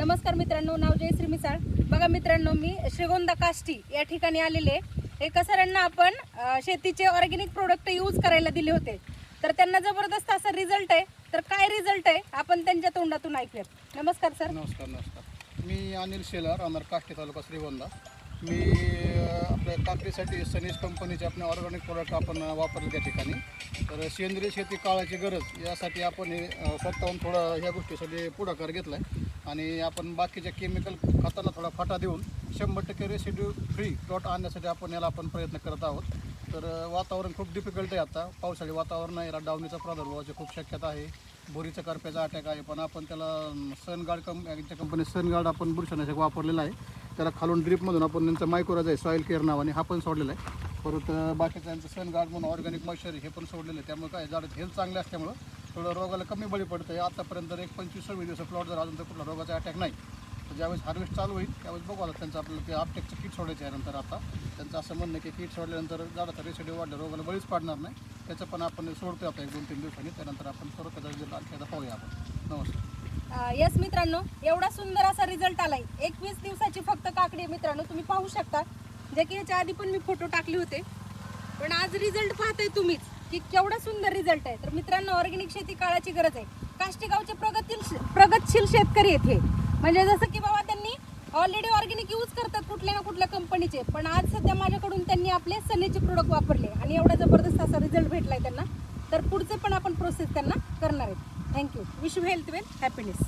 नमस्कार मित्रांनो नाव जयश्री मिसाळ. बघा मित्रांनो मी श्रीगोंदा काष्टी या ठिकाणी आलेले एका सरांना आपण शेतीचे ऑर्गॅनिक प्रोडक्ट यूज करायला दिले होते. तर त्यांना जबरदस्त असा रिझल्ट आहे. तर काय रिझल्ट आहे आपण त्यांच्या तोंडातून ऐकूयात. नमस्कार सर नमस्कार नमस्कार. मी अनिल शेलार अमर काष्टी तालुका श्रीगोंदा. मी आपल्या काकडीसाठी सनीज कंपनीचे आपण ऑर्गॅनिक प्रोडक्ट आपण वापरले त्या ठिकाणी. तर सेंद्रिय शेती काळाची गरज यासाठी आपण हे, स्वतःहून थोडं ह्या गोष्टीसाठी पुढाकार घेतला आहे आणि आपण बाकीच्या केमिकल खतांना थोडा फाटा देऊन शंभर टक्के रेसिड्यू फ्री प्लॉट आणण्यासाठी आपण याला आपण प्रयत्न करत आहोत. तर वातावरण खूप डिफिकल्ट आहे आता. पावसाळी वातावरण आहे. याला डावणीचा प्रादुर्भावाची खूप शक्यता आहे. बोरीचा करप्याचा अटॅक आहे. पण आपण त्याला सनगार्ड कंप कंपनी सनगार्ड आपण बुरशनाशक वापरलेला आहे. त्याला खालून ड्रिपमधून आपण त्यांचा मायक्रोज आहे सॉईल केअर नावाने हा पण सोडलेला आहे. परत बाकीचं त्यांचं सनगार्ड म्हणून ऑर्गॅनिक मॉइश्चर हे पण सोडलेलं आहे. त्यामुळे काय झाड हेल्थ चांगले असल्यामुळं थोडं रोगाला कमी बळी पडतं आहे आतापर्यंत एक पंचवीस सव्वीस दिवस प्लॉट जर अजून तर कुठला रोगाचा अटॅक नाही. तर ज्यावेळेस हार्वेस्ट चालू होईल त्यावेळेस बघू आता त्यांचं आपल्याला ते आपटेकचं किट सोडायचं आहे नंतर आता. त्यांचं असं म्हणणं आहे की किट सोडल्यानंतर झाडाचा रेसिड्यू वाढलं रोगाला बळीच पाडणार नाही. त्याचं पण आपण सोडतो आता एक दोन तीन दिवसांनी. त्यानंतर आपण परत त्याचा आणखी आता पाहूया आपण. नमस्कार. यस मित्रांनो एवढा सुंदर असा रिझल्ट आलाय. एकवीस दिवसाची फक्त काकडी मित्रांनो तुम्ही पाहू शकता. जे की याच्या आधी पण मी फोटो टाकले होते. पण आज रिझल्ट पाहताय तुम्हीच की केवढा सुंदर रिझल्ट आहे. तर मित्रांनो ऑर्गॅनिक शेती काळाची गरज आहे. काष्टीगावचे प्रगतील प्रगतशील शेतकरी येथे म्हणजे जसं की बाबा त्यांनी ऑलरेडी ऑर्गॅनिक यूज करतात कुठल्या ना कुठल्या कंपनीचे पण आज सध्या माझ्याकडून त्यांनी आपले सनेचे प्रोडक्ट वापरले. आणि एवढा जबरदस्त असा रिझल्ट भेटलाय त्यांना. तर पुढचे पण आपण प्रोसेस त्यांना करणार आहेत thank you wish you health well happiness